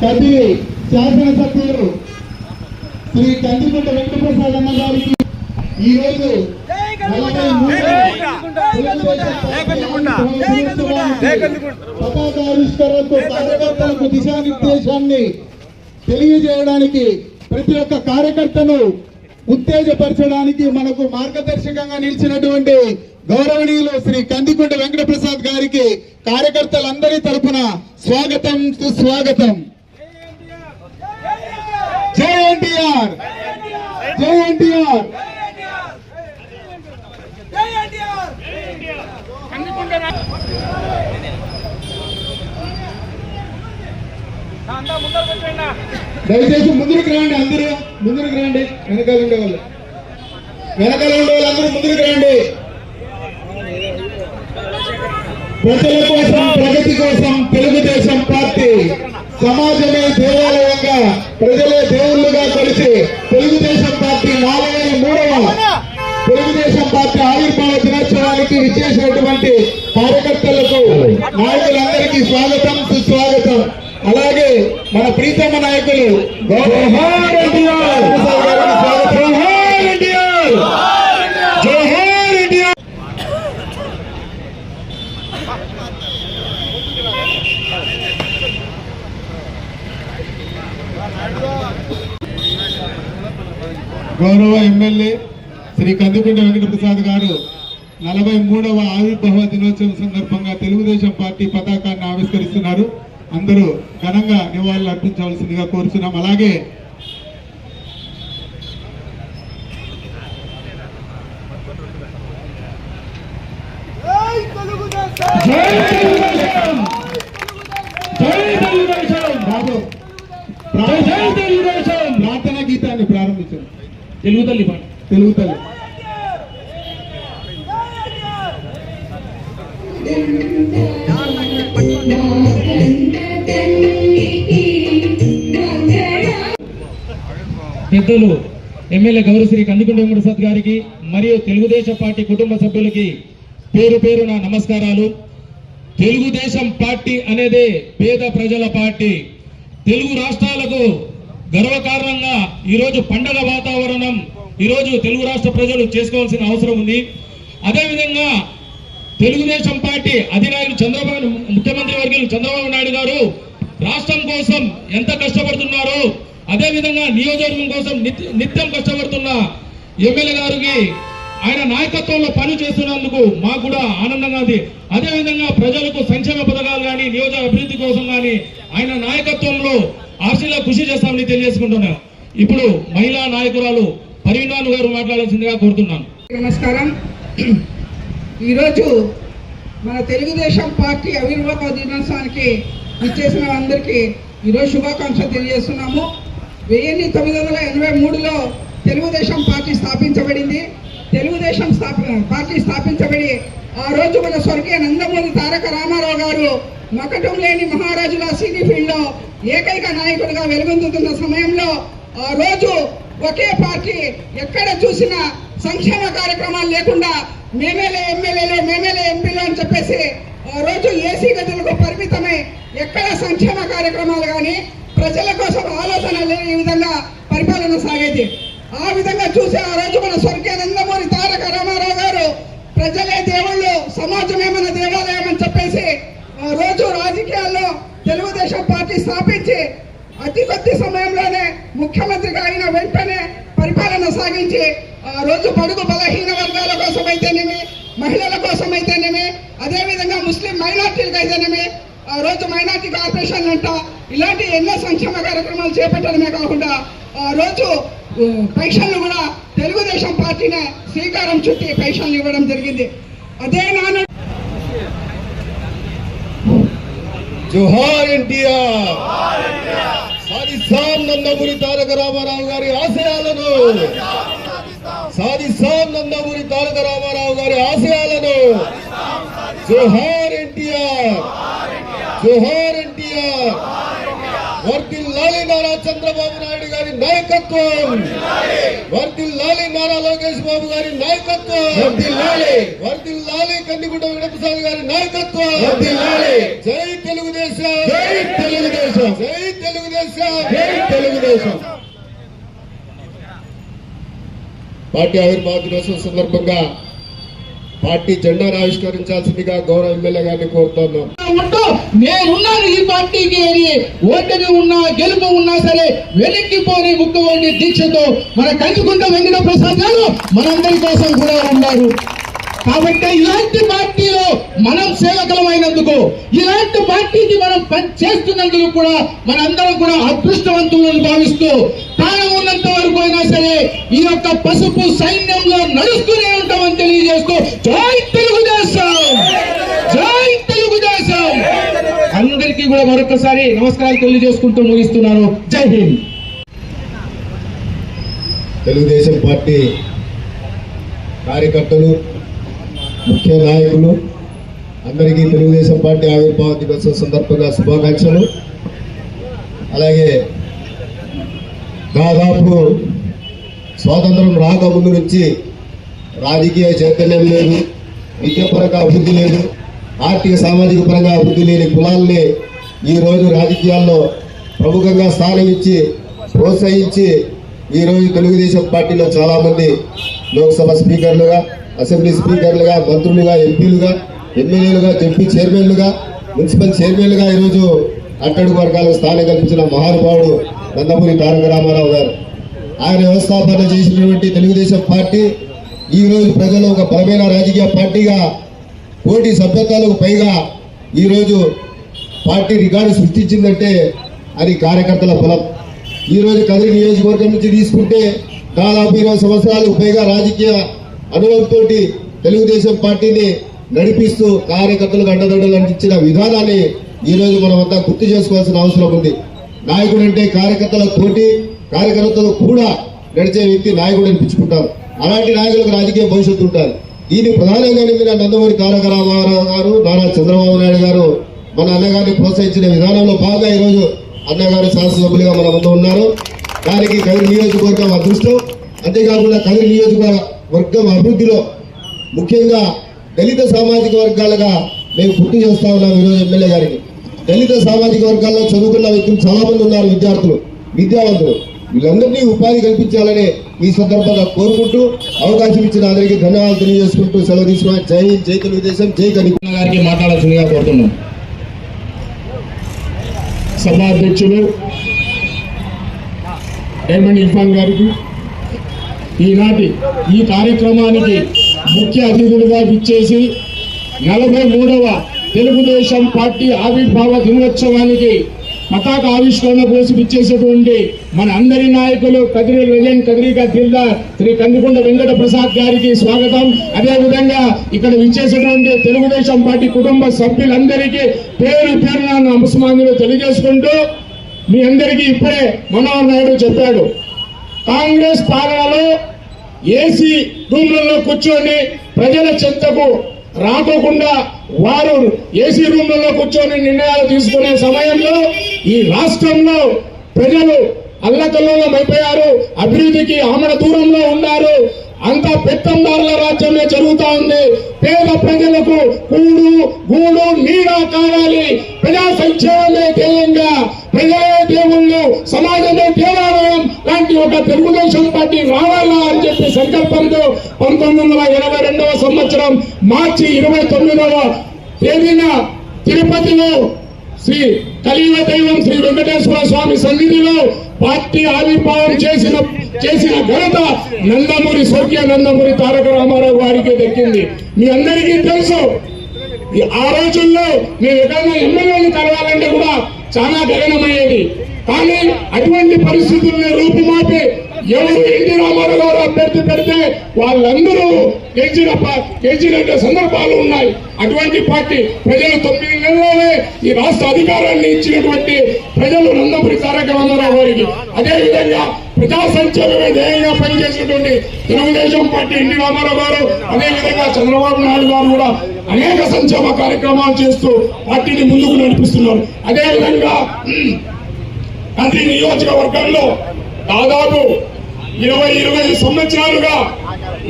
ప్రతి శాసనసభ్యులు శ్రీ కందికొండ వెంకటప్రసాద్ అన్న గారికి ఈ రోజు పతాకావిష్కరణతో కార్యకర్తలకు దిశానిర్దేశాన్ని తెలియజేయడానికి ప్రతి ఒక్క కార్యకర్తను ఉత్తేజపరచడానికి మనకు మార్గదర్శకంగా నిలిచినటువంటి గౌరవనీయులు శ్రీ కందికొండ వెంకటప్రసాద్ గారికి కార్యకర్తలందరి తరపున స్వాగతం సుస్వాగతం. జై ఎన్టీఆర్! జై ఎన్టీఆర్! దయచేసి ముందుకు రండి అందరూ ముందుకు రండి. వెనకాల ఉండే వాళ్ళు వెనకాల ఉండే వాళ్ళందరూ ముందుకు రండి. ప్రజల కోసం ప్రగతి కోసం తెలుగుదేశం పార్టీ. సమాజమే దేవాలయంగా ప్రజలే దేవుళ్ళుగా కలిసి తెలుగుదేశం పార్టీ నలభై మూడవ తెలుగుదేశం పార్టీ ఆవిర్భావ దినోత్సవానికి విచ్చేసినటువంటి కార్యకర్తలకు నాయకులందరికీ స్వాగతం సుస్వాగతం. అలాగే మన ప్రీతమ్మ నాయకులు జోహార్ ఎన్టీఆర్ గారికి స్వాగతం. జోహార్ ఎన్టీఆర్ జోహార్ ఎన్టీఆర్ గౌరవ ఎమ్మెల్యే శ్రీ కందుకుంట వెంకటప్రసాద్ గారు నలభై మూడవ ఆవిర్భావ దినోత్సవం సందర్భంగా తెలుగుదేశం పార్టీ పతాకాన్ని ఆవిష్కరిస్తున్నారు. అందరూ ఘనంగా నివాళులు అర్పించవలసిందిగా కోరుచున్నాం. అలాగే ప్రార్థన గీతాన్ని ప్రారంభించారు తెలుగు తల్లి పాట. తెలుగు తల్లి పెద్దలు ఎమ్మెల్యే గౌరవశ్రీ కందికొండ వెంకటప్రసాద్ గారికి మరియు తెలుగుదేశం పార్టీ కుటుంబ సభ్యులకి పేరు పేరున నమస్కారాలు. తెలుగుదేశం పార్టీ అనేది పేద ప్రజల పార్టీ. తెలుగు రాష్ట్రాలకు గర్వకారణంగా ఈరోజు పండగ వాతావరణం ఈరోజు తెలుగు రాష్ట్ర ప్రజలు చేసుకోవాల్సిన అవసరం ఉంది. అదేవిధంగా తెలుగుదేశం పార్టీ అధినాయకుడు చంద్రబాబు ముఖ్యమంత్రి వర్గీయులు చంద్రబాబు నాయుడు గారు రాష్ట్రం కోసం ఎంత కష్టపడుతున్నారో అదే విధంగా నియోజకవర్గం కోసం నిత్యం కష్టపడుతున్న ఎమ్మెల్యే గారికి ఆయన నాయకత్వంలో పని చేస్తున్నందుకు మాకు కూడా ఆనందంగా ఉంది. అదేవిధంగా ప్రజలకు సంక్షేమ పథకాలు కానీ నియోజక అభివృద్ధి కోసం కానీ ఆయన నాయకత్వంలో ఆర్సీలో కృషి చేస్తామని తెలియజేసుకుంటున్నాం ఇప్పుడు మహిళా నాయకురాలు పరిణాన్ గారు మాట్లాడాల్సిందిగా కోరుతున్నాను. నమస్కారం. ఈరోజు మన తెలుగుదేశం పార్టీ ఆవిర్భావ దినోత్సవానికి ఇచ్చేసిన అందరికీ ఈరోజు శుభాకాంక్షలు తెలియజేస్తున్నాము. వెయ్యి తొమ్మిది వందల ఎనభై మూడులో తెలుగుదేశం పార్టీ స్థాపించబడింది. తెలుగుదేశం స్థాప పార్టీ స్థాపించబడి ఆ రోజు మన స్వర్గీయ నందమూరి తారక రామారావు గారు మకటం లేని మహారాజుల సినీ ఫీల్డ్లో ఏకైక నాయకుడిగా వెలుగొందుతున్న సమయంలో ఆ రోజు ఒకే పార్టీ ఎక్కడ చూసినా సంక్షేమ కార్యక్రమాలు లేకుండా మేమేలే ఎమ్మెల్యేలు మేమేలే ఎంపీలు అని చెప్పేసి ఆ రోజు ఏసీ గదులకు పరిమితమై ఎక్కడ సంక్షేమ కార్యక్రమాలు కానీ ప్రజల కోసం ఆలోచన లేని విధంగా పరిపాలన సాగేది. ఆ విధంగా చూసి ఆ రోజు మన స్వర్గీయ నందమూరి తారక రామారావు గారు ప్రజలే దేవుళ్ళు సమాజమే మన దేవాలయం అని చెప్పేసి ఆ రోజు రాజకీయాల్లో తెలుగుదేశం పార్టీ స్థాపించి అతి కొద్ది సమయంలోనే ముఖ్యమంత్రిగా అయిన వెంటనే పరిపాలన సాగించి ఆ రోజు బడుగు బలహీన వర్గాల కోసం అయితేనేమి మహిళల కోసం అయితేనేమి అదేవిధంగా ముస్లిం మైనార్టీలకు అయితేనేమి ఆ రోజు మైనార్టీ కార్పొరేషన్ అంట ఇలాంటి ఎన్నో సంక్షేమ కార్యక్రమాలు చేపట్టడమే కాకుండా ఆ రోజు ఉ, కూడా తెలుగుదేశం పార్టీనే శ్రీకారం చుట్టి పెన్షన్లు ఇవ్వడం జరిగింది. అదే నాన్న జోహార్ ఎన్టీఆర్. సాధిస్తాం నందమూరి తారక రామారావు గారి ఆశయాలను. సాధిస్తాం నందమూరి తారక రామారావు గారి ఆశయాలను. జోహార్ ఎన్టీఆర్. జోహార్ ఎన్టీఆర్. వర్దిల్లాలి నారా చంద్రబాబు నాయుడు గారి నాయకత్వం. వర్దిల్లాలి నారా లోకేష్ బాబు గారి నాయకత్వం. వర్ధిల్లాలి. వర్దిల్లాలి కందిగుంట వెంకటప్రసాద్ గారి నాయకత్వం. జై తెలుగుదేశం. జై తెలుగుదేశం. జై తెలుగుదేశం. జై తెలుగుదేశం. పార్టీ ఆవిర్భావ దినోత్సవం సందర్భంగా పార్టీ జెండాను ఆవిష్కరించాల్సిందిగా గౌరవ ఎమ్మెల్యే గారిని కోరుతున్నాం. నేనున్నాను ఈ పార్టీకి అని ఓటమి ఉన్నా గెలుపు ఉన్నా సరే వెనక్కి పోని ముఖ్యమంత్రి దీక్షతో మన కంచుకుంట వెంకట ప్రసాద్ గారు మనందరి కోసం కూడా ఉన్నారు. కాబట్టి ఇలాంటి పార్టీలో మనం సేవకులమైనందుకు ఇలాంటి పార్టీకి మనం పని చేస్తున్నందుకు కూడా మనందరం కూడా అదృష్టవంతులను భావిస్తూ ప్రాణం ఉన్నంత వరకు అయినా సరే ఈ యొక్క పసుపు సైన్యంలో నడుస్తూనే ఉంటామని తెలియజేస్తూ జై తెలుగుదేశం! జై తెలుగుదేశం! అందరికీ కూడా మరొకసారి నమస్కారాలు తెలియజేసుకుంటూ ముగిస్తున్నాను. జై హింద్! తెలుగుదేశం పార్టీ కార్యకర్తలు ముఖ్య నాయకులు అందరికీ తెలుగుదేశం పార్టీ ఆవిర్భావ దినోత్సవం సందర్భంగా శుభాకాంక్షలు. అలాగే దాదాపు స్వాతంత్రం రాకముందు నుంచి రాజకీయ చైతన్యం లేదు విద్యాపరంగా అభివృద్ధి లేదు ఆర్థిక సామాజిక పరంగా అభివృద్ధి లేని కులాల్ని ఈరోజు రాజకీయాల్లో ప్రముఖంగా స్థానం ఇచ్చి ప్రోత్సహించి ఈరోజు తెలుగుదేశం పార్టీలో చాలామంది లోక్సభ స్పీకర్లుగా అసెంబ్లీ స్పీకర్లుగా మంత్రులుగా ఎంపీలుగా ఎమ్మెల్యేలుగా జడ్పీ చైర్మన్లుగా మున్సిపల్ చైర్మన్లుగా ఈరోజు అట్టడుగు వర్గాలకు స్థానం కల్పించిన మహానుభావుడు నందమూరి తారక రామారావు గారు. ఆయన వ్యవస్థాపన చేసినటువంటి తెలుగుదేశం పార్టీ ఈరోజు ప్రజలు ఒక బలమైన రాజకీయ పార్టీగా కోటి సభ్యత్వాలకు పైగా ఈరోజు పార్టీ రికార్డు సృష్టించిందంటే అది కార్యకర్తల బలం ఈ రోజు కదిరి నియోజకవర్గం నుంచి తీసుకుంటే దాదాపు ఇరవై సంవత్సరాలకు పైగా రాజకీయ అనుభవంతో తెలుగుదేశం పార్టీని నడిపిస్తూ కార్యకర్తలకు అండదండలు అందించిన విధానాన్ని ఈ రోజు మనం అంతా గుర్తు చేసుకోవాల్సిన అవసరం ఉంది. నాయకుడు అంటే కార్యకర్తల తోటి కార్యకర్తలు కూడా నడిచే వ్యక్తి నాయకుడు అనిపించుకుంటారు. అలాంటి నాయకులకు రాజకీయ భవిష్యత్తు ఉంటారు దీన్ని ప్రధానంగా నింపిన నందమూరి తారక రామారావు గారు నారా చంద్రబాబు నాయుడు గారు మన అన్నగారిని ప్రోత్సహించిన విధానంలో బాగా ఈరోజు అన్నగారు శాసనసభ్యులుగా మన ముందు ఉన్నారు. దానికి కదిరి నియోజకవర్గం అదృష్టం. అంతేకాకుండా కదిరి నియోజకవర్గం వర్గం అభివృద్ధిలో ముఖ్యంగా దళిత సామాజిక వర్గాలుగా మేము గుర్తు చేస్తా ఉన్నాం ఈరోజు ఎమ్మెల్యే గారికి దళిత సామాజిక వర్గాల్లో చదువుకున్న వ్యక్తులు చాలామంది ఉన్నారు విద్యార్థులు విద్యావంతులు. వీళ్ళందరినీ ఉపాధి కల్పించాలని ఈ సందర్భంగా కోరుకుంటూ అవకాశం ఇచ్చిన అందరికీ ధన్యవాదాలు తెలియజేసుకుంటూ సెలవు తీసుకున్నాం జై హింద్ జై తెలుగుదేశం జై కని గారికి మాట్లాడాల్సిందిగా కోరుతున్నాం. సభాధ్యక్షులు డైమండ్ ఇర్ఫాన్ గారికి ఈనాటి ఈ కార్యక్రమానికి ముఖ్య అతిథులుగా విచ్చేసి నలభై మూడవ తెలుగుదేశం పార్టీ ఆవిర్భావ దినోత్సవానికి పతాక ఆవిష్కరణ కోసం ఇచ్చేసేటువంటి మన అందరి నాయకులు కదిరి లెజెండ్ కదిరిగా జిల్లా శ్రీ కందికొండ వెంకట ప్రసాద్ గారికి స్వాగతం. అదేవిధంగా ఇక్కడ విచ్చేసేటువంటి తెలుగుదేశం పార్టీ కుటుంబ సభ్యులందరికీ పేరు పేరున నమస్మానులు తెలియజేసుకుంటూ మీ అందరికీ ఇప్పుడే మనోహర్ నాయుడు చెప్పాడు. కాంగ్రెస్ పాలనలో ఏసీ రూమ్లలో కూర్చొని ప్రజల చెంతకు రాకోకుండా వారు ఏసీ రూమ్లలో కూర్చొని నిర్ణయాలు తీసుకునే సమయంలో ఈ రాష్ట్రంలో ప్రజలు అల్లకల్లోలం అయిపోయారు. అభివృద్ధికి ఆమడ దూరంలో ఉన్నారు. అంత పెత్తందారుల రాజ్యమే జరుగుతా ఉంది. పేద ప్రజలకు కూడు గూడు నీడ కావాలి. ప్రజా సంక్షేమమే ధ్యేయంగా ప్రజలే దేవుళ్ళు సమాజంలో దేవాలయం లాంటి ఒక తెలుగుదేశం పార్టీ రావాలా అని చెప్పి సంకల్పంతో పంతొమ్మిది వందల ఇరవై రెండవ సంవత్సరం మార్చి ఇరవై తొమ్మిదవ తేదీన తిరుపతిలో శ్రీ కలియుగ దైవం శ్రీ వెంకటేశ్వర స్వామి సన్నిధిలో పార్టీ ఆవిర్భావం చేసిన చేసిన ఘనత నందమూరి స్వర్గీయ నందమూరి తారక రామారావు గారికి దక్కింది. మీ అందరికీ తెలుసు ఈ ఆ రోజుల్లో మేము ఎక్కడైనా ఎమ్మెల్యేలు కలవాలంటే కూడా చాలా గగనమయ్యేది కానీ అటువంటి పరిస్థితులను రూపుమాపి ఎవరు ఎన్టీ రామారావు గారు అభ్యర్థి పెడితే వాళ్ళందరూ గెలిచిన ప- గెలిచినట్టు సందర్భాలు ఉన్నాయి. అటువంటి పార్టీ ప్రజలు తొమ్మిది నెలలోనే ఈ రాష్ట్ర అధికారాన్ని ఇచ్చినటువంటి ప్రజలు నందపురి తారక రామారావు గారికి. అదేవిధంగా విధంగా ప్రజా ధ్యేయంగా పనిచేసినటువంటి తెలుగుదేశం పార్టీ ఎన్టీ రామారావు గారు అదేవిధంగా చంద్రబాబు నాయుడు గారు కూడా అనేక సంక్షేమ కార్యక్రమాలు చేస్తూ పార్టీని ముందుకు నడిపిస్తున్నారు. అదేవిధంగా ప్రతి నియోజకవర్గంలో దాదాపు ఇరవై ఇరవై సంవత్సరాలుగా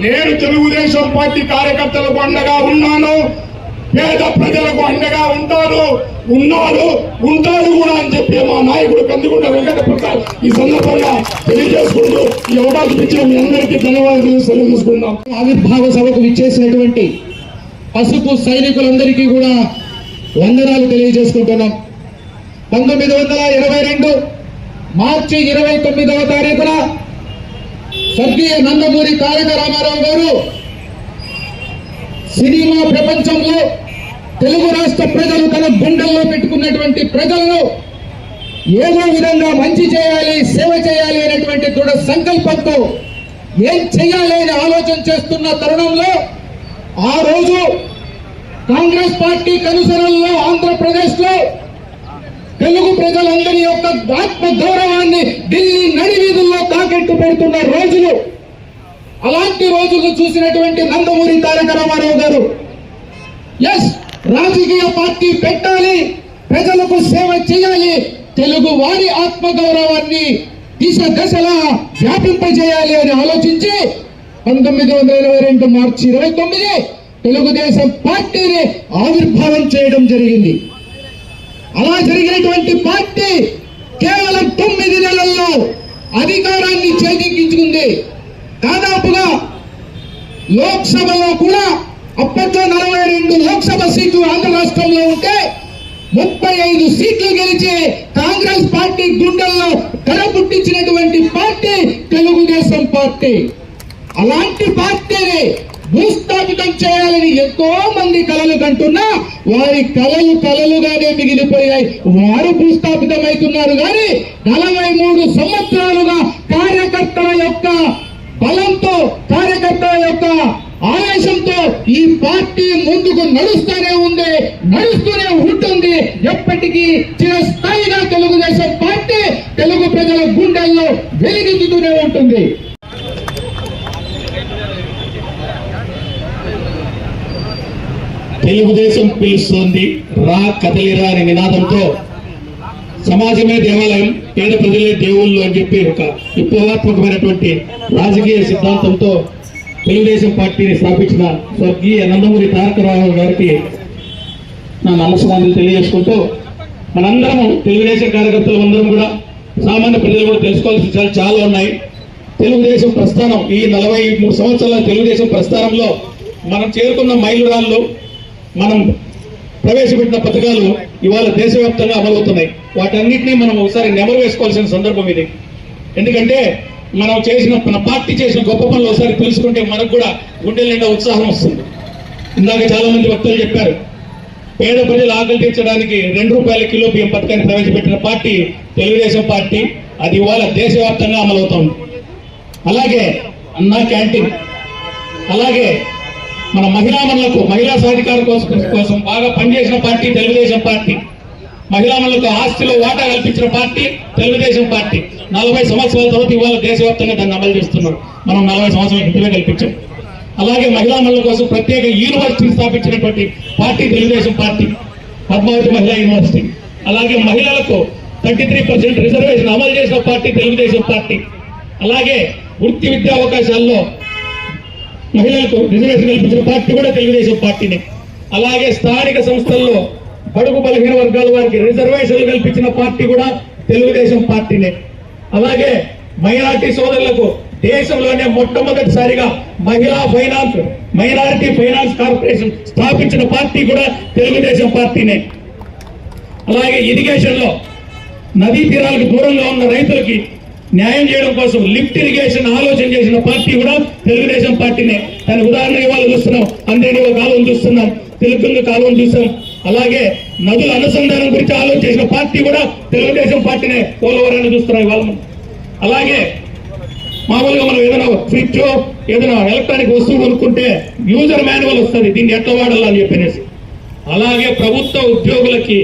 నేను తెలుగుదేశం పార్టీ కార్యకర్తలకు అండగా ఉన్నాను. పేద ప్రజలకు అండగా ఉంటారు ఉన్నారు ఉంటారు కూడా అని చెప్పి మా నాయకుడు కందుకుంట వెంకట ప్రసాద్ ఈ సందర్భంగా తెలియజేసుకుంటూ ఈ అవకాశం ఇచ్చిన మీ అందరికీ ధన్యవాదాలు సెలవు ఆవిర్భావ సభకు విచ్చేసినటువంటి పసుపు సైనికులందరికీ కూడా వందనాలు తెలియజేసుకుంటున్నాం. పంతొమ్మిది వందల ఇరవై రెండు మార్చి ఇరవై తొమ్మిదవ తారీఖున స్వర్గీయ నందమూరి తారక రామారావు గారు సినిమా ప్రపంచంలో తెలుగు రాష్ట్ర ప్రజలు తన గుండెల్లో పెట్టుకున్నటువంటి ప్రజలను ఏదో విధంగా మంచి చేయాలి సేవ చేయాలి అనేటువంటి దృఢ సంకల్పంతో ఏం చేయాలి అని ఆలోచన చేస్తున్న తరుణంలో ఆ రోజు కాంగ్రెస్ పార్టీ కనుసరణలో ఆంధ్రప్రదేశ్లో తెలుగు ప్రజలందరి యొక్క ఆత్మ గౌరవాన్ని ఢిల్లీ నడివీధుల్లో తాకెట్టు పెడుతున్న రోజులు అలాంటి రోజులు చూసినటువంటి నందమూరి తారక రామారావు గారు ఎస్ రాజకీయ పార్టీ పెట్టాలి ప్రజలకు సేవ చేయాలి తెలుగు వారి ఆత్మ గౌరవాన్ని దిశ దశలా వ్యాపింపజేయాలి అని ఆలోచించి పంతొమ్మిది వందల ఇరవై రెండు మార్చి ఇరవై తొమ్మిది తెలుగుదేశం పార్టీని ఆవిర్భావం చేయడం జరిగింది. అలా జరిగినటువంటి పార్టీ కేవలం తొమ్మిది నెలల్లో అధికారాన్ని చేజిక్కించుకుంది. దాదాపుగా లోక్సభలో కూడా అప్పట్లో నలభై రెండు లోక్సభ సీట్లు ఆంధ్ర రాష్ట్రంలో ఉంటే ముప్పై ఐదు సీట్లు గెలిచి కాంగ్రెస్ పార్టీ గుండెల్లో కర పుట్టించినటువంటి పార్టీ తెలుగుదేశం పార్టీ. అలాంటి పార్టీని భూస్థాపితం చేయాలని ఎంతో మంది కలలు కంటున్నా వారి కలలు కలలుగానే మిగిలిపోయాయి. వారు భూస్థాపితం అవుతున్నారు కానీ నలభై మూడు సంవత్సరాలుగా కార్యకర్తల యొక్క బలంతో కార్యకర్తల యొక్క ఆవేశంతో ఈ పార్టీ ముందుకు నడుస్తూనే ఉంది నడుస్తూనే ఉంటుంది. ఎప్పటికీ చిరస్థాయిగా తెలుగుదేశం పార్టీ తెలుగు ప్రజల గుండెల్లో వెలిగించుతూనే ఉంటుంది. తెలుగుదేశం పిలుస్తోంది. రా కదలిరా అనే నినాదంతో సమాజమే దేవాలయం పేద ప్రజలే దేవుళ్ళు అని చెప్పి ఒక విప్లవాత్మకమైనటువంటి రాజకీయ సిద్ధాంతంతో తెలుగుదేశం పార్టీని స్థాపించిన స్వర్గీయ నందమూరి తారక రామారావు గారికి నా నమస్కారాలు తెలియజేసుకుంటూ మనందరము తెలుగుదేశం కార్యకర్తలు అందరం కూడా సామాన్య ప్రజలు కూడా తెలుసుకోవాల్సిన చాలా చాలా ఉన్నాయి. తెలుగుదేశం ప్రస్థానం ఈ నలభై మూడు సంవత్సరాల తెలుగుదేశం ప్రస్థానంలో మనం చేరుకున్న మైలురాళ్ళు మనం ప్రవేశపెట్టిన పథకాలు ఇవాళ దేశవ్యాప్తంగా అమలవుతున్నాయి. వాటన్నిటినీ మనం ఒకసారి నెమరు వేసుకోవాల్సిన సందర్భం ఇది. ఎందుకంటే మనం చేసిన మన పార్టీ చేసిన గొప్ప పనులు ఒకసారి తెలుసుకుంటే మనకు కూడా గుండెల నిండా ఉత్సాహం వస్తుంది. ఇందాక చాలా మంది వక్తలు చెప్పారు పేద ప్రజలు ఆకలి తీర్చడానికి రెండు రూపాయల కిలో బియ్యం పథకాన్ని ప్రవేశపెట్టిన పార్టీ తెలుగుదేశం పార్టీ అది ఇవాళ దేశవ్యాప్తంగా అమలవుతోంది. అలాగే అన్నా క్యాంటీన్ అలాగే మన మహిళామణులకు మహిళా సాధికార కోసం కోసం బాగా పనిచేసిన పార్టీ తెలుగుదేశం పార్టీ. మహిళామణులకు ఆస్తిలో వాటా కల్పించిన పార్టీ తెలుగుదేశం పార్టీ. నలభై సంవత్సరాల తర్వాత ఇవాళ దేశవ్యాప్తంగా దాన్ని అమలు చేస్తున్నారు మనం నలభై సంవత్సరాల క్రితమే కల్పించాం. అలాగే మహిళామణుల కోసం ప్రత్యేక యూనివర్సిటీ స్థాపించినటువంటి పార్టీ తెలుగుదేశం పార్టీ పద్మావతి మహిళా యూనివర్సిటీ. అలాగే మహిళలకు థర్టీ త్రీ పర్సెంట్ రిజర్వేషన్ అమలు చేసిన పార్టీ తెలుగుదేశం పార్టీ. అలాగే వృత్తి విద్యా అవకాశాల్లో మహిళలకు రిజర్వేషన్ కల్పించిన పార్టీ కూడా తెలుగుదేశం పార్టీనే. అలాగే స్థానిక సంస్థల్లో బడుగు బలహీన వర్గాల వారికి రిజర్వేషన్లు కల్పించిన పార్టీ కూడా తెలుగుదేశం పార్టీనే. అలాగే మైనార్టీ సోదరులకు దేశంలోనే మొట్టమొదటిసారిగా మహిళా ఫైనాన్స్ మైనారిటీ ఫైనాన్స్ కార్పొరేషన్ స్థాపించిన పార్టీ కూడా తెలుగుదేశం పార్టీనే. అలాగే ఇరిగేషన్లో నదీ తీరాలకు దూరంగా ఉన్న రైతులకి న్యాయం చేయడం కోసం లిఫ్ట్ ఇరిగేషన్ ఆలోచన చేసిన పార్టీ కూడా తెలుగుదేశం పార్టీనే. దాని ఉదాహరణ ఇవాళ చూస్తున్నాం. అందరినీ ఒక కాలువను చూస్తున్నాం. తెలుగు కాలువను చూసాం అలాగే నదుల అనుసంధానం గురించి ఆలోచన చేసిన పార్టీ కూడా తెలుగుదేశం పార్టీనే పోలవరాన్ని చూస్తున్నాం ఇవాళ అలాగే మామూలుగా మనం ఏదైనా ఫ్రిడ్జ్ ఏదైనా ఎలక్ట్రానిక్ వస్తువు కొనుక్కుంటే యూజర్ మాన్యువల్ వస్తుంది. దీన్ని ఎట్లా వాడాలని చెప్పి చెప్పనేసి అలాగే ప్రభుత్వ ఉద్యోగులకి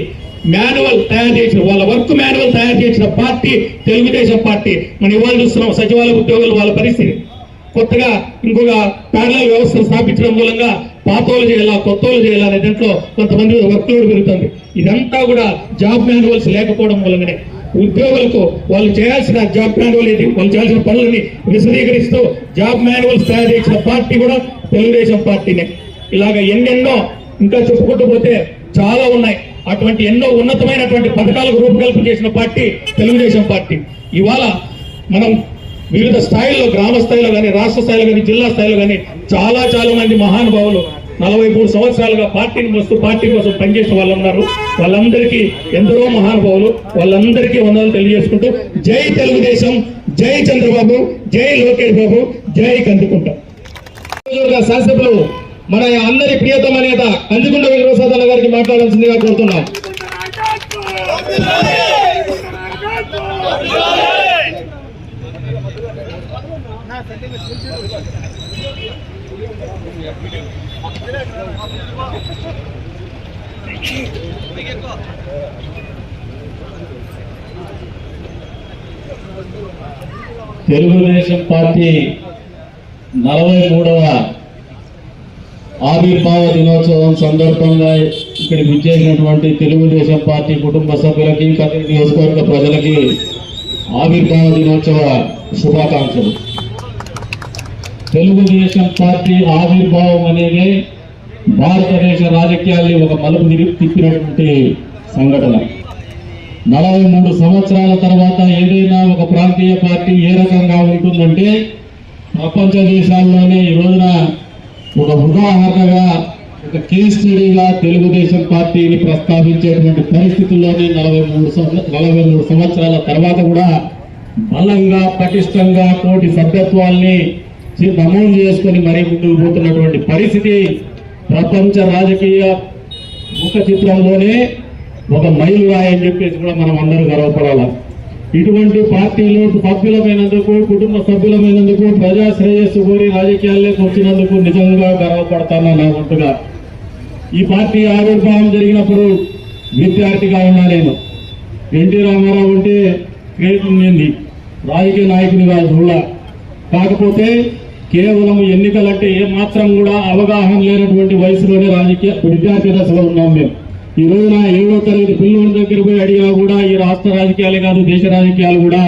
మాన్యువల్ తయారు చేసిన వాళ్ళ వర్క్ మాన్యువల్ తయారు చేసిన పార్టీ తెలుగుదేశం పార్టీ. మనం ఇవాళ చూస్తున్నాం సచివాలయ ఉద్యోగులు వాళ్ళ పరిస్థితి. కొత్తగా ఇంకొక ప్యారలల్ వ్యవస్థ స్థాపించడం మూలంగా పాతోలు చేయాలా కొత్తోలు చేయాలా అనే దాంట్లో కొంతమంది వర్క్ లోడ్ పెరుగుతుంది. ఇదంతా కూడా జాబ్ మాన్యువల్స్ లేకపోవడం మూలంగానే. ఉద్యోగులకు వాళ్ళు చేయాల్సిన జాబ్ మాన్యువల్ ఇది వాళ్ళు చేయాల్సిన పనులని విశదీకరిస్తూ జాబ్ మాన్యువల్స్ తయారు చేసిన పార్టీ కూడా తెలుగుదేశం పార్టీనే. ఇలాగ ఎన్నెన్నో ఇంకా చెప్పుకుంటూ పోతే చాలా ఉన్నాయి. అటువంటి ఎన్నో ఉన్నతమైనటువంటి పథకాలకు రూపకల్పన చేసిన పార్టీ తెలుగుదేశం పార్టీ. ఇవాళ మనం వివిధ స్థాయిల్లో గ్రామ స్థాయిలో కానీ రాష్ట్ర స్థాయిలో కానీ జిల్లా స్థాయిలో కానీ చాలా చాలా మంది మహానుభావులు నలభై మూడు సంవత్సరాలుగా పార్టీని వస్తూ పార్టీ కోసం పనిచేసిన వాళ్ళు ఉన్నారు. వాళ్ళందరికీ ఎందరో మహానుభావులు వాళ్ళందరికీ వందలు తెలియజేసుకుంటూ జై తెలుగుదేశం జై చంద్రబాబు జై లోకేష్ బాబు జై కందుకుంటా. శాసనసభలో మన అందరి ప్రియతమ నేత కందికుంట వెంకటప్రసాద్ అన్న గారికి మాట్లాడాల్సిందిగా కోరుతున్నాం. తెలుగుదేశం పార్టీ నలభై మూడవ ఆవిర్భావ దినోత్సవం సందర్భంగా ఇక్కడికి విచ్చేసినటువంటి తెలుగుదేశం పార్టీ కుటుంబ సభ్యులకి కదిరి నియోజకవర్గ ప్రజలకి ఆవిర్భావ దినోత్సవ శుభాకాంక్షలు. తెలుగుదేశం పార్టీ ఆవిర్భావం అనేది భారతదేశ రాజకీయాల్ని ఒక మలుపు తిప్పినటువంటి సంఘటన. నలభై మూడు సంవత్సరాల తర్వాత ఏదైనా ఒక ప్రాంతీయ పార్టీ ఏ రకంగా ఉంటుందంటే ప్రపంచ దేశాల్లోనే ఈ రోజున ఒక ఉదాహరణగా ఒక కేస్ స్టడీగా తెలుగుదేశం పార్టీని ప్రస్తావించేటువంటి పరిస్థితుల్లోనే నలభై మూడు నలభై మూడు సంవత్సరాల తర్వాత కూడా బలంగా పటిష్టంగా కోటి సభ్యత్వాల్ని నమోదు చేసుకొని మరీ ముందుకు పోతున్నటువంటి పరిస్థితి ప్రపంచ రాజకీయ ముఖ చిత్రంలోనే ఒక మైలు రాయని చెప్పేసి కూడా మనం అందరూ గర్వపడాలి? ఇటువంటి పార్టీలు సభ్యులమైనందుకు కుటుంబ సభ్యులమైనందుకు ప్రజా శ్రేయస్సు కోరి రాజకీయాల్లోకి వచ్చినందుకు నిజంగా గర్వపడతాను నా వంతుగా. ఈ పార్టీ ఆవిర్భావం జరిగినప్పుడు విద్యార్థిగా ఉన్నా నేను. ఎన్టీ రామారావు అంటే క్రేజ్ ఉండింది రాజకీయ నాయకునిగా చూడ. కాకపోతే కేవలం ఎన్నికలంటే ఏ మాత్రం కూడా అవగాహన లేనటువంటి వయసులోనే రాజకీయ విద్యార్థి దశలో ఉన్నాం మేము. ఈ రోజున ఏడో తరగతి పిల్లల దగ్గర పోయి అడిగినా కూడా ఈ రాష్ట్ర రాజకీయాలు కాదు దేశ రాజకీయాలు కూడా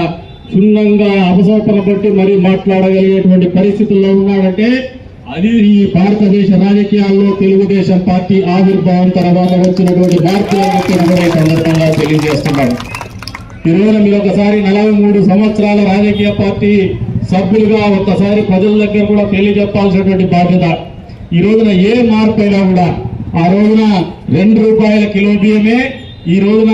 క్షుణ్ణంగా అపసోపన బట్టి మరీ మాట్లాడగలిగేటువంటి పరిస్థితుల్లో ఉన్నాడంటే అది ఈ భారతదేశ రాజకీయాల్లో తెలుగుదేశం పార్టీ ఆవిర్భావం తర్వాత వచ్చినటువంటి భారతీయ ఈ సందర్భంగా తెలియజేస్తున్నాడు ఈ రోజున మీరు ఒకసారి నలభై మూడు సంవత్సరాల రాజకీయ పార్టీ సభ్యులుగా ఒక్కసారి ప్రజల దగ్గర కూడా తెలియజెప్పాల్సినటువంటి బాధ్యత. ఈ రోజున ఏ మార్పు అయినా కూడా ఆ రోజున రెండు రూపాయల కిలో బియ్యమే ఈ రోజున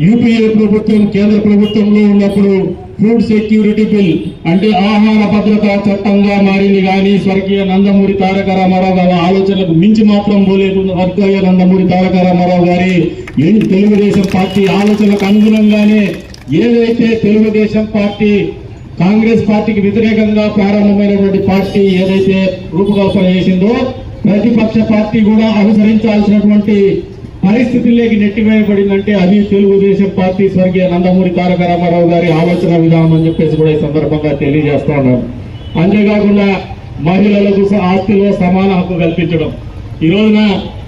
యూపీఏ ప్రభుత్వం కేంద్ర ప్రభుత్వంలో ఉన్నప్పుడు ఫుడ్ సెక్యూరిటీ బిల్ అంటే ఆహార భద్రతా చట్టంగా మారింది కానీ స్వర్గీయ నందమూరి తారక రామారావు గారి ఆలోచనలకు మించి మాత్రం పోలేదు స్వర్గీయ నందమూరి తారక రామారావు గారి తెలుగుదేశం పార్టీ ఆలోచనలకు అనుగుణంగానే ఏదైతే తెలుగుదేశం పార్టీ కాంగ్రెస్ పార్టీకి వ్యతిరేకంగా ప్రారంభమైనటువంటి పార్టీ ఏదైతే రూపకల్పన చేసిందో ప్రతిపక్ష పార్టీ కూడా అనుసరించాల్సినటువంటి పరిస్థితుల్లోకి నెట్టివేయబడిందంటే అది తెలుగుదేశం పార్టీ స్వర్గీయ నందమూరి తారక రామారావు గారి ఆలోచన విధానం అని చెప్పేసి కూడా ఈ సందర్భంగా తెలియజేస్తా ఉన్నాను అంతేకాకుండా మహిళలకు ఆస్తిలో సమాన హక్కు కల్పించడం. ఈ రోజున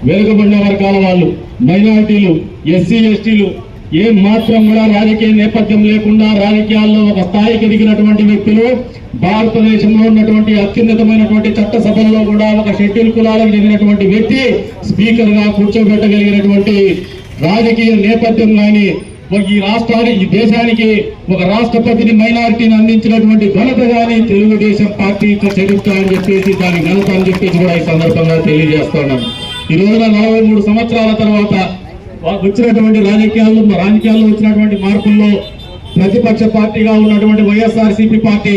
వెనుకబడిన వర్గాల వాళ్ళు మైనారిటీలు ఎస్సీ ఎస్టీలు ఏం మాత్రం కూడా రాజకీయ నేపథ్యం లేకుండా రాజకీయాల్లో ఒక స్థాయికి ఎదిగినటువంటి వ్యక్తులు భారతదేశంలో ఉన్నటువంటి అత్యున్నతమైనటువంటి చట్టసభల్లో కూడా ఒక షెడ్యూల్ కులాలకు చెందినటువంటి వ్యక్తి స్పీకర్గా కూర్చోబెట్టగలిగినటువంటి రాజకీయ నేపథ్యం కానీ ఒక ఈ రాష్ట్రానికి ఈ దేశానికి ఒక రాష్ట్రపతిని మైనారిటీని అందించినటువంటి ఘనత కానీ తెలుగుదేశం పార్టీ చరిత్ర అని చెప్పేసి దాని ఘనత అని చెప్పేసి కూడా ఈ సందర్భంగా తెలియజేస్తున్నాను ఈ రోజున నలభై మూడు సంవత్సరాల తర్వాత వచ్చినటువంటి రాజకీయాల్లో రాజకీయాల్లో వచ్చినటువంటి మార్పుల్లో ప్రతిపక్ష పార్టీగా ఉన్నటువంటి వైఎస్ఆర్సీపీ పార్టీ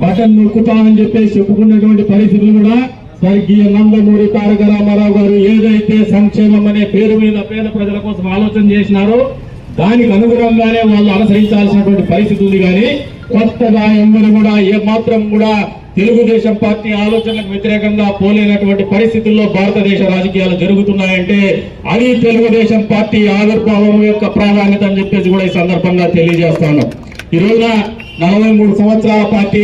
బటన్ నొక్కుతామని చెప్పేసి చెప్పుకున్నటువంటి పరిస్థితులు కూడా స్వర్గీయ నందమూరి తారక రామారావు గారు ఏదైతే సంక్షేమం అనే పేరు మీద పేద ప్రజల కోసం ఆలోచన చేసినారో దానికి అనుగుణంగానే వాళ్ళు అనుసరించాల్సినటువంటి పరిస్థితి ఉంది కానీ కొత్తగా ఎవరు కూడా ఏ మాత్రం కూడా తెలుగుదేశం పార్టీ ఆలోచనలకు వ్యతిరేకంగా పోలేనటువంటి పరిస్థితుల్లో భారతదేశ రాజకీయాలు జరుగుతున్నాయంటే అది తెలుగుదేశం పార్టీ ఆవిర్భావం యొక్క ప్రాధాన్యత అని చెప్పేసి కూడా ఈ సందర్భంగా తెలియజేస్తాను. ఈ రోజున నలభై మూడు సంవత్సరాల పార్టీ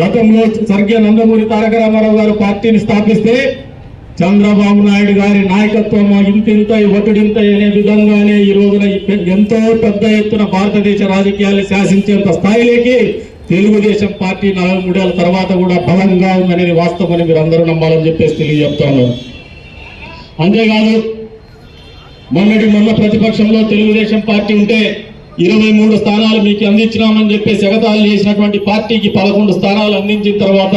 గతంలో స్వర్గీయ నందమూరి తారక రామారావు గారు పార్టీని స్థాపిస్తే చంద్రబాబు నాయుడు గారి నాయకత్వం ఇంతింత ఒటిడింత అనే విధంగానే ఈ రోజున ఈ ఎంతో పెద్ద ఎత్తున భారతదేశ రాజకీయాలు శాసించేంత స్థాయిలోకి తెలుగుదేశం పార్టీ నలభై మూడేళ్ళ తర్వాత కూడా బలంగా ఉందనేది వాస్తవమని మీరు అందరూ నమ్మాలని చెప్పేసి తెలియజెప్తాను. అంతేకాదు మొన్నటి మొన్న ప్రతిపక్షంలో తెలుగుదేశం పార్టీ ఉంటే ఇరవై మూడు స్థానాలు మీకు అందించినామని చెప్పేసి ఎగతాలు చేసినటువంటి పార్టీకి పదకొండు స్థానాలు అందించిన తర్వాత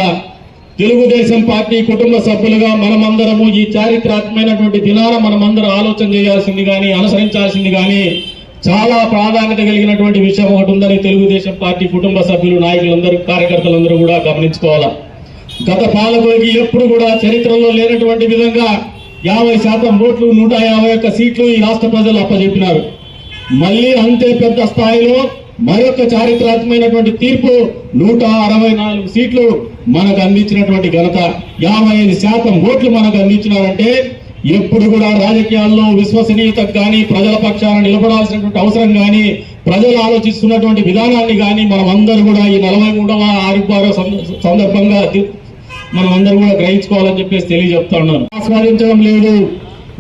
తెలుగుదేశం పార్టీ కుటుంబ సభ్యులుగా మనమందరము ఈ చారిత్రాత్మకమైనటువంటి దినాన మనమందరం ఆలోచన చేయాల్సింది కానీ అనుసరించాల్సింది కానీ చాలా ప్రాధాన్యత కలిగినటువంటి విషయం ఒకటి ఉందని తెలుగుదేశం పార్టీ కుటుంబ సభ్యులు నాయకులందరూ కార్యకర్తలందరూ కూడా గమనించుకోవాలా. గత పాలకులకి ఎప్పుడు కూడా చరిత్రలో లేనటువంటి విధంగా యాభై శాతం ఓట్లు నూట యాభై ఒక్క సీట్లు ఈ రాష్ట్ర ప్రజలు అప్పచెప్పినారు మళ్ళీ అంతే పెద్ద స్థాయిలో మరొక చారిత్రాత్మకమైనటువంటి తీర్పు నూట అరవై నాలుగు సీట్లు మనకు అందించినటువంటి ఘనత. యాభై ఐదు శాతం ఓట్లు మనకు అందించినారంటే ఎప్పుడు కూడా రాజకీయాల్లో విశ్వసనీయతకు కానీ ప్రజల పక్షాన నిలబడాల్సినటువంటి అవసరం కానీ ప్రజలు ఆలోచిస్తున్నటువంటి విధానాన్ని కానీ మనం అందరూ కూడా ఈ నలభై మూడవ ఆరిపారో సందర్భంగా మనం అందరూ కూడా గ్రహించుకోవాలని చెప్పేసి తెలియజెప్తా ఉన్నాను. ఆస్వాదించడం లేదు.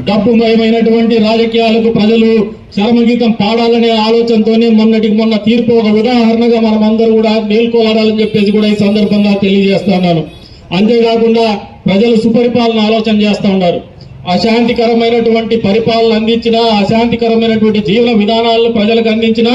డబ్బు మయమైనటువంటి రాజకీయాలకు ప్రజలు చరమగీతం పాడాలనే ఆలోచనతోనే మొన్నటికి మొన్న తీర్పు ఒక ఉదాహరణగా మనం అందరూ కూడా మేల్కోవాలని చెప్పేసి కూడా ఈ సందర్భంగా తెలియజేస్తున్నాను అంతేకాకుండా ప్రజలు సుపరిపాలన ఆలోచన చేస్తూ ఉన్నారు. అశాంతికరమైనటువంటి పరిపాలన అందించినా అశాంతికరమైనటువంటి జీవన విధానాలను ప్రజలకు అందించినా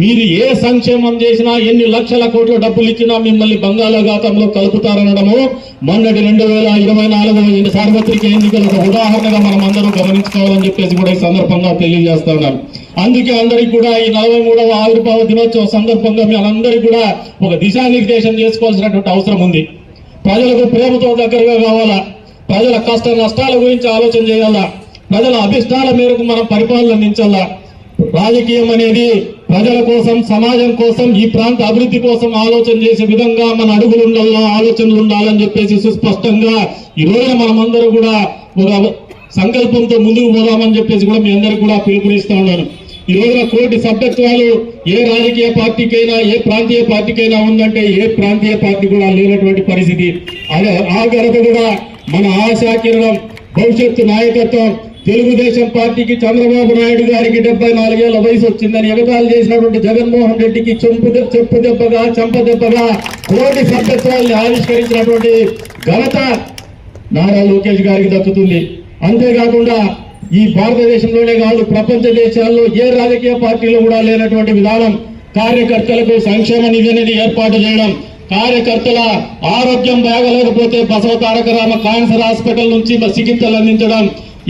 మీరు ఏ సంక్షేమం చేసినా ఎన్ని లక్షల కోట్ల డబ్బులు ఇచ్చినా మిమ్మల్ని బంగాళాఘాతంలో కలుపుతారనడము మొన్నటి రెండు వేల ఇరవై నాలుగు సార్వత్రిక ఎన్నికలకు ఉదాహరణగా మనం అందరూ గమనించుకోవాలని చెప్పేసి కూడా ఈ సందర్భంగా తెలియజేస్తా ఉన్నాను. అందుకే అందరికి కూడా ఈ నలభై మూడవ ఆవిర్భావ దినోత్సవం సందర్భంగా మీ కూడా ఒక దిశానిర్దేశం చేసుకోవాల్సినటువంటి అవసరం ఉంది. ప్రజలకు ప్రేమతో దగ్గరగా కావాలా? ప్రజల కష్ట నష్టాల గురించి ఆలోచన చేయాలా? ప్రజల అభిష్టాల మేరకు మనం పరిపాలన అందించాలా? రాజకీయం అనేది ప్రజల కోసం సమాజం కోసం ఈ ప్రాంత అభివృద్ధి కోసం ఆలోచన చేసే విధంగా మన అడుగులు ఉండాలా ఆలోచనలు ఉండాలని చెప్పేసి సుస్పష్టంగా ఈ రోజున మనమందరూ కూడా ఒక సంకల్పంతో ముందుకు పోదామని చెప్పేసి కూడా మీ అందరికి కూడా పిలుపునిస్తా ఉన్నాను. ఈ రోజున కోటి సభ్యత్వాలు ఏ రాజకీయ పార్టీకైనా ఏ ప్రాంతీయ పార్టీకైనా ఉందంటే ఏ ప్రాంతీయ పార్టీ కూడా లేనటువంటి పరిస్థితి. అదే ఆ కూడా మన ఆశాకిరణం భవిష్యత్తు నాయకత్వం తెలుగుదేశం పార్టీకి చంద్రబాబు నాయుడు గారికి డెబ్బై నాలుగేళ్ళ వయసు వచ్చిందని ఎగతాలు చేసినటువంటి జగన్మోహన్ రెడ్డికి చెంపు దె- చెప్పు దెబ్బగా చెంప దెబ్బగా కోటి సభ్యత్వాల్ని ఆవిష్కరించినటువంటి ఘనత నారా లోకేష్ గారికి దక్కుతుంది. అంతేకాకుండా ఈ భారతదేశంలోనే కాదు ప్రపంచ దేశాల్లో ఏ రాజకీయ పార్టీలో కూడా లేనటువంటి విధానం కార్యకర్తలకు సంక్షేమ నిధి అనేది ఏర్పాటు చేయడం కార్యకర్తల ఆరోగ్యం బాగలేకపోతే బసవ తారక రామ క్యాన్సర్ హాస్పిటల్ నుంచి చికిత్సలు అందించడం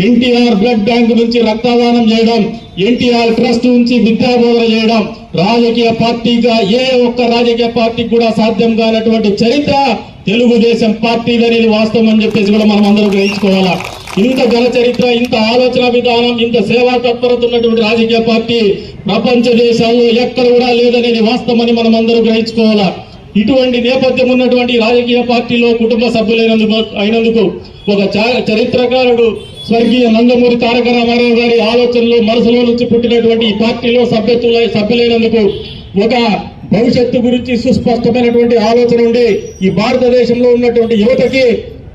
ఎన్టీఆర్ బ్లడ్ బ్యాంక్ నుంచి రక్తదానం చేయడం ఎన్టీఆర్ ట్రస్ట్ నుంచి విద్యాబోధన చేయడం రాజకీయ పార్టీగా ఏ ఒక్క రాజకీయ పార్టీకి కూడా సాధ్యం కానటువంటి చరిత్ర తెలుగుదేశం పార్టీ అనేది వాస్తవం అని చెప్పేసి కూడా మనం అందరూ గ్రహించుకోవాలా? ఇంత జన చరిత్ర ఇంత ఆలోచన విధానం ఇంత సేవా తత్పరత ఉన్నటువంటి రాజకీయ పార్టీ ప్రపంచ దేశాల్లో ఎక్కడ కూడా లేదనేది వాస్తవమని మనం అందరూ గ్రహించుకోవాలా? ఇటువంటి నేపథ్యం ఉన్నటువంటి రాజకీయ పార్టీలో కుటుంబ సభ్యులైనందుకు అయినందుకు ఒక చరిత్రకారుడు స్వర్గీయ నందమూరి తారక రామారావు గారి ఆలోచనలు మనసులో నుంచి పుట్టినటువంటి ఈ పార్టీలో సభ్యత్వ సభ్యులైనందుకు ఒక భవిష్యత్తు గురించి సుస్పష్టమైనటువంటి ఆలోచన ఉండి ఈ భారతదేశంలో ఉన్నటువంటి యువతకి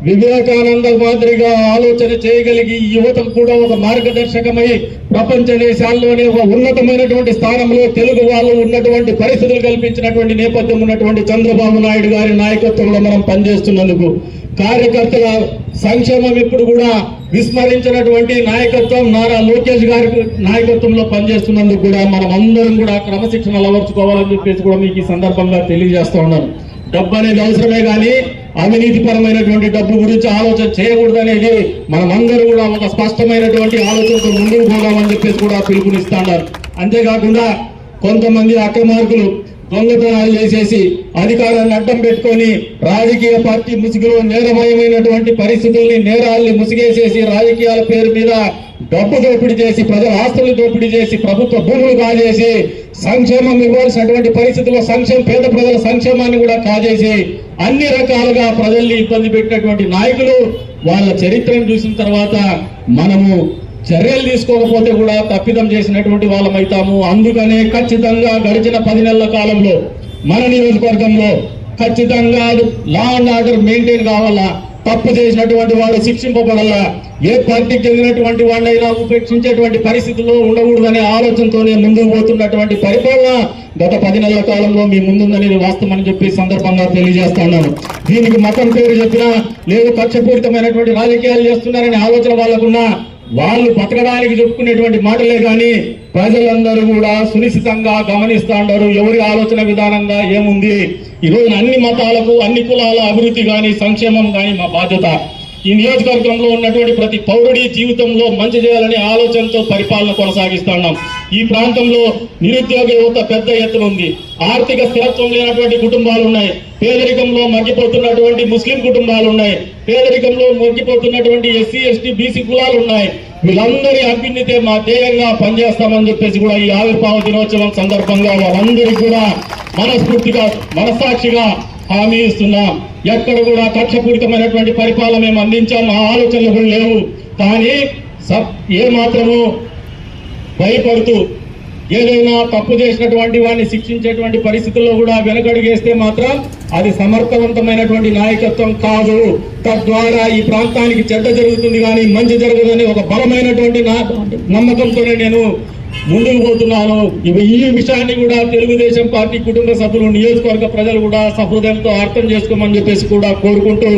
వివేకానంద మాదిరిగా ఆలోచన చేయగలిగి యువతకు కూడా ఒక మార్గదర్శకమై ప్రపంచ దేశాల్లోనే ఒక ఉన్నతమైనటువంటి స్థానంలో తెలుగు వాళ్ళు ఉన్నటువంటి పరిస్థితులు కల్పించినటువంటి నేపథ్యం ఉన్నటువంటి చంద్రబాబు నాయుడు గారి నాయకత్వంలో మనం పనిచేస్తున్నందుకు కార్యకర్తల సంక్షేమం ఇప్పుడు కూడా విస్మరించినటువంటి నాయకత్వం నారా లోకేష్ గారి నాయకత్వంలో పనిచేస్తున్నందుకు కూడా మనం అందరం కూడా క్రమశిక్షణ అలవర్చుకోవాలని చెప్పేసి కూడా మీకు ఈ సందర్భంగా తెలియజేస్తా ఉన్నాను. డబ్బు అనేది అవసరమే కానీ అవినీతిపరమైనటువంటి డబ్బు గురించి ఆలోచన చేయకూడదు అనేది కూడా ఒక స్పష్టమైనటువంటి ఆలోచనతో ముందుకు పోదామని చెప్పేసి కూడా పిలుపునిస్తున్నారు అంతేకాకుండా కొంతమంది అక్రమార్కులు దొంగతనాలు చేసేసి అధికారాన్ని అడ్డం పెట్టుకొని రాజకీయ పార్టీ ముసుగులో నేరమయమైనటువంటి పరిస్థితుల్ని నేరాల్ని ముసిగేసేసి రాజకీయాల పేరు మీద డబ్బు దోపిడీ చేసి ప్రజల ఆస్తులు దోపిడీ చేసి ప్రభుత్వ భూములు కాజేసి సంక్షేమం ఇవ్వాల్సినటువంటి పరిస్థితుల్లో సంక్షేమ పేద ప్రజల సంక్షేమాన్ని కూడా కాజేసి అన్ని రకాలుగా ప్రజల్ని ఇబ్బంది పెట్టినటువంటి నాయకులు వాళ్ళ చరిత్రను చూసిన తర్వాత మనము చర్యలు తీసుకోకపోతే కూడా తప్పిదం చేసినటువంటి వాళ్ళమైతాము అందుకనే ఖచ్చితంగా గడిచిన పది నెలల కాలంలో మన నియోజకవర్గంలో ఖచ్చితంగా లా అండ్ ఆర్డర్ మెయింటైన్ కావాలా? తప్పు చేసినటువంటి వాడు శిక్షింపబడాల. ఏ పార్టీకి చెందినటువంటి వాళ్ళైనా ఉపేక్షించేటువంటి పరిస్థితుల్లో ఉండకూడదనే ఆలోచనతోనే ముందుకు పోతున్నటువంటి పరిపాలన గత పది నెలల కాలంలో మీ ముందుందనేది వాస్తవమని చెప్పి సందర్భంగా తెలియజేస్తున్నాను దీనికి మతం పేరు చెప్పినా లేదు కక్షపూరితమైనటువంటి రాజకీయాలు చేస్తున్నారనే ఆలోచన వాళ్ళకున్నా వాళ్ళు బతకడానికి చెప్పుకునేటువంటి మాటలే కానీ ప్రజలందరూ కూడా సునిశ్చితంగా గమనిస్తా ఉండరు ఎవరి ఆలోచన విధానంగా ఏముంది? ఈ రోజున అన్ని మతాలకు అన్ని కులాల అభివృద్ధి కానీ సంక్షేమం కానీ మా బాధ్యత. ఈ నియోజకవర్గంలో ఉన్నటువంటి ప్రతి పౌరుడి జీవితంలో మంచి చేయాలనే ఆలోచనతో పరిపాలన కొనసాగిస్తున్నాం ఈ ప్రాంతంలో నిరుద్యోగ యువత పెద్ద ఎత్తున ఉంది. ఆర్థిక స్థిరత్వం లేనటువంటి కుటుంబాలు ఉన్నాయి. పేదరికంలో మగ్గిపోతున్నటువంటి ముస్లిం కుటుంబాలు ఉన్నాయి. పేదరికంలో మగ్గిపోతున్నటువంటి ఎస్సీ ఎస్టీ బీసీ కులాలు ఉన్నాయి. వీళ్ళందరి అభ్యున్నతే మా ధ్యేయంగా పనిచేస్తామని చెప్పేసి కూడా ఈ ఆవిర్భావ దినోత్సవం సందర్భంగా వాళ్ళందరికీ కూడా మనస్ఫూర్తిగా మనస్సాక్షిగా హామీ ఇస్తున్నాం. ఎక్కడ కూడా కక్షపూరితమైనటువంటి పరిపాలన మేము అందించాం ఆ ఆలోచనలు కూడా లేవు. కానీ సబ్ ఏ మాత్రము భయపడుతూ ఏదైనా తప్పు చేసినటువంటి వాడిని శిక్షించేటువంటి పరిస్థితుల్లో కూడా వెనకడుగేస్తే మాత్రం అది సమర్థవంతమైనటువంటి నాయకత్వం కాదు. తద్వారా ఈ ప్రాంతానికి చెడ్డ జరుగుతుంది కానీ మంచి జరగదని ఒక బలమైనటువంటి నా- నమ్మకంతోనే నేను ముందుకు పోతున్నాను. ఇవి ఈ విషయాన్ని కూడా తెలుగుదేశం పార్టీ కుటుంబ సభ్యులు నియోజకవర్గ ప్రజలు కూడా సహృదయంతో అర్థం చేసుకోమని చెప్పేసి కూడా కోరుకుంటూ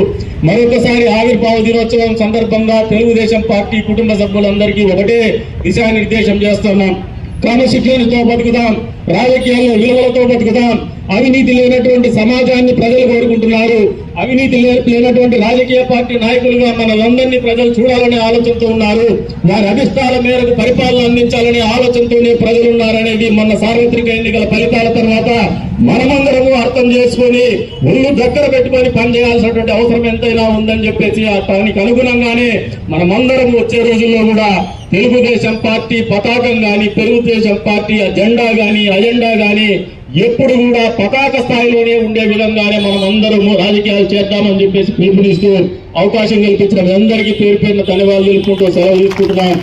మరొకసారి ఆవిర్భావ దినోత్సవం సందర్భంగా తెలుగుదేశం పార్టీ కుటుంబ సభ్యులందరికీ ఒకటే దిశానిర్దేశం చేస్తున్నాం. క్రమశిక్షణతో బతుకుదాం రాజకీయాల్లో విలువలతో బతుకుదాం. అవినీతి లేనటువంటి సమాజాన్ని ప్రజలు కోరుకుంటున్నారు. అవినీతి లే- లేనటువంటి రాజకీయ పార్టీ నాయకులుగా మనలందరినీ ప్రజలు చూడాలనే ఆలోచనతో ఉన్నారు. వారి అభిష్టాల మేరకు పరిపాలన అందించాలనే ఆలోచనతోనే ప్రజలు ఉన్నారనేది మొన్న సార్వత్రిక ఎన్నికల ఫలితాల తర్వాత మనమందరము అర్థం చేసుకొని ఒళ్ళు దగ్గర పెట్టుకొని పనిచేయాల్సినటువంటి అవసరం ఎంతైనా ఉందని చెప్పేసి ఆ దానికి అనుగుణంగానే మనమందరం వచ్చే రోజుల్లో కూడా తెలుగుదేశం పార్టీ పతాకం గాని తెలుగుదేశం పార్టీ జెండా గాని అజెండా గాని ఎప్పుడు కూడా పతాక స్థాయిలోనే ఉండే విధంగానే మనం అందరము రాజకీయాలు చేద్దామని చెప్పేసి పిలుపునిస్తూ అవకాశం కల్పించిన అందరికీ పేరు పేరున ధన్యవాదాలు తెలుపుకుంటూ సెలవు తీసుకుంటున్నాం.